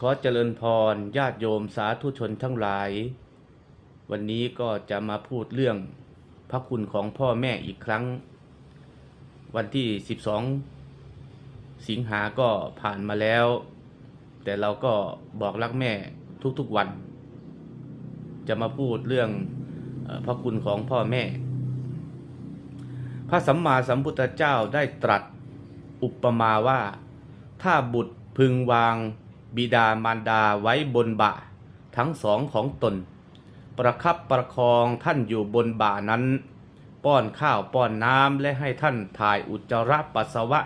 ขอเจริญพรญาติโยมสาธุชนทั้งหลาย วันนี้ก็จะมาพูดเรื่องพระคุณของพ่อแม่อีกครั้ง วันที่ 12 สิงหาก็ผ่านมาแล้ว แต่เราก็บอกรักแม่ทุกๆวัน จะมาพูดเรื่องพระคุณของพ่อแม่ พระสัมมาสัมพุทธเจ้าได้ตรัสอุปมาว่า ถ้าบุตรพึงวาง บิดามารดาไว้บนบ่าทั้งสองของตน ประคับประคองท่านอยู่บนบ่านั้น ป้อนข้าวป้อนน้ำและให้ท่านถ่ายอุจจาระปัสสาวะ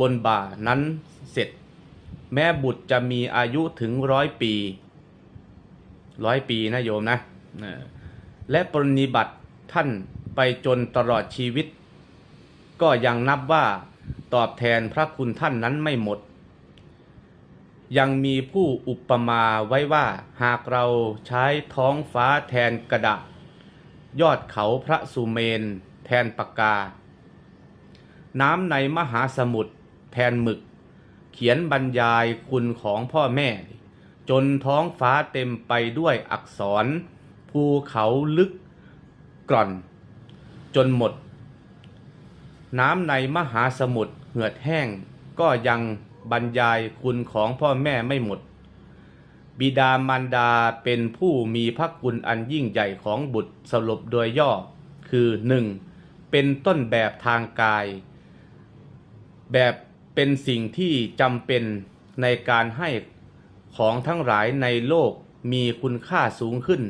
บนบ่านั้นเสร็จ แม้บุตรจะมีอายุถึงร้อยปีร้อยปีนะโยมนะและปรนนิบัติท่านไปจนตลอดชีวิต ก็ยังนับว่าตอบแทนพระคุณท่านนั้นไม่หมด ยังมีผู้อุปมาไว้ว่าหากเราใช้ท้องฟ้าแทนกระดาษยอดเขาพระสุเมน แทนปากกา น้ำในมหาสมุทรแทนหมึก เขียนบรรยายคุณของพ่อแม่ จนท้องฟ้าเต็มไปด้วยอักษร ภูเขาลึกกร่อน จนหมด น้ำในมหาสมุทรเหือดแห้งก็ยัง บรรยายคุณของพ่อแม่ไม่หมด บิดามารดาเป็นผู้มีพระคุณอันยิ่งใหญ่ของบุตรสรุปโดยย่อ คือ 1. เป็นต้นแบบทางกาย แบบเป็นสิ่งที่จำเป็นในการให้ของทั้งหลายในโลกมีคุณค่าสูงขึ้น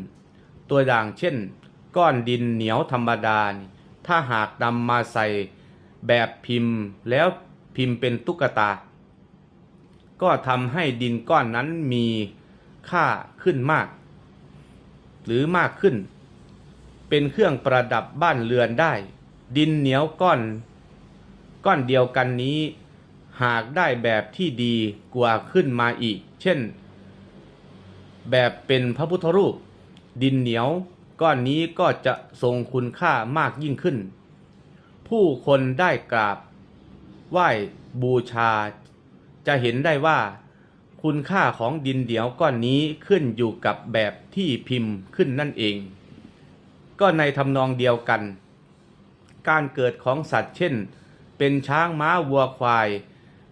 ตัวอย่างเช่น ก้อนดินเหนียวธรรมดา ถ้าหากนำมาใส่แบบพิมพ์แล้วพิมพ์เป็นตุ๊กตา ก็ทำให้ดินก้อนนั้นมีค่าขึ้นมาก หรือมากขึ้น เป็นเครื่องประดับบ้านเรือนได้ ดินเหนียวก้อน ก้อนเดียวกันนี้ หากได้แบบที่ดีกว่าขึ้นมาอีก เช่น แบบเป็นพระพุทธรูป ดินเหนียวก้อนนี้ก็จะทรงคุณค่ามากยิ่งขึ้น ผู้คนได้กราบ ไหว้บูชา จะเห็นได้ว่า คุณค่าของดินเหนียวก้อนนี้ขึ้นอยู่กับแบบที่พิมพ์ขึ้นนั่นเอง ก็ในทำนองเดียวกัน การเกิดของสัตว์เช่น เป็นช้างม้าวัวควาย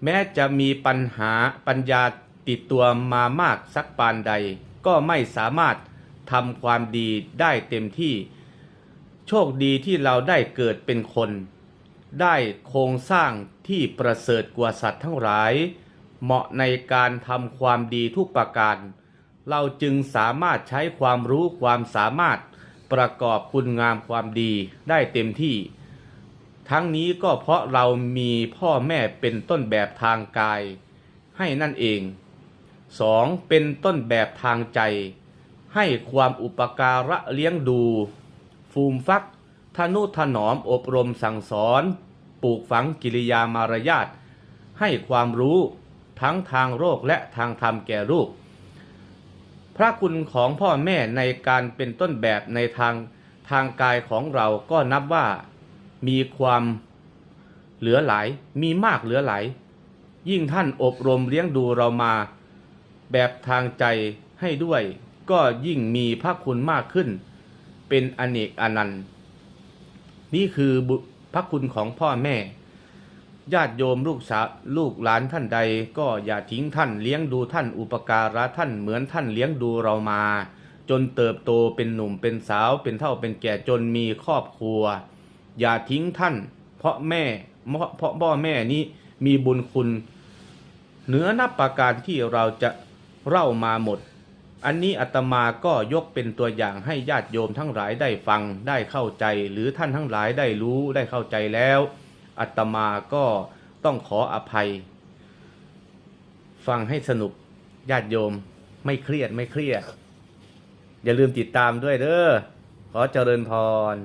แม้จะมีปัญหาปัญญาติดตัวมามากสักปานใด ก็ไม่สามารถทำความดีได้เต็มที่ โชคดีที่เราได้เกิดเป็นคน ได้โครงสร้างที่ประเสริฐกว่าสัตว์ทั้งหลาย เหมาะในการทำความดีทุกประการ เราจึงสามารถใช้ความรู้ความสามารถประกอบคุณงามความดีได้เต็มที่ ทั้งนี้ก็เพราะเรามีพ่อแม่เป็นต้นแบบทางกาย ให้นั่นเอง 2. เป็นต้นแบบทางใจ ให้ความอุปการะเลี้ยงดู ฟูมฟัก ทนุถนอมอบรมสั่งสอน ปลูกฝังกิริยามารยาทให้ความรู้ทั้งทางโลกและทางธรรมแก่ลูก พระคุณของพ่อแม่ในการเป็นต้นแบบในทางทางกายของเราก็นับว่ามีความเหลือหลาย มีมากเหลือหลาย ยิ่งท่านอบรมเลี้ยงดูเรามา แบบทางใจให้ด้วย ก็ยิ่งมีพระคุณมากขึ้น เป็นอเนกอนันต์ นี่คือบุพระคุณของพ่อแม่ ญาติโยมลูกสาลูกหลานท่านใด ก็อย่าทิ้งท่านเลี้ยงดูท่านอุปการะท่านเหมือนท่านเลี้ยงดูเรามา จนเติบโตเป็นหนุ่มเป็นสาวเป็นเท่าเป็นแก่จนมีครอบครัว อย่าทิ้งท่าน เพราะแม่เพราะพ่อแม่นี้มีบุญคุณเหนือนับประการที่เราจะเล่ามาหมด อันนี้อาตมาก็ยกเป็นตัวอย่างให้ญาติโยมทั้งหลายได้ฟังได้เข้าใจ หรือท่านทั้งหลายได้รู้ได้เข้าใจแล้วอาตมาก็ต้องขออภัย ฟังให้สนุกญาติโยมไม่เครียดไม่เครียด อย่าลืมติดตามด้วยเด้อขอเจริญพร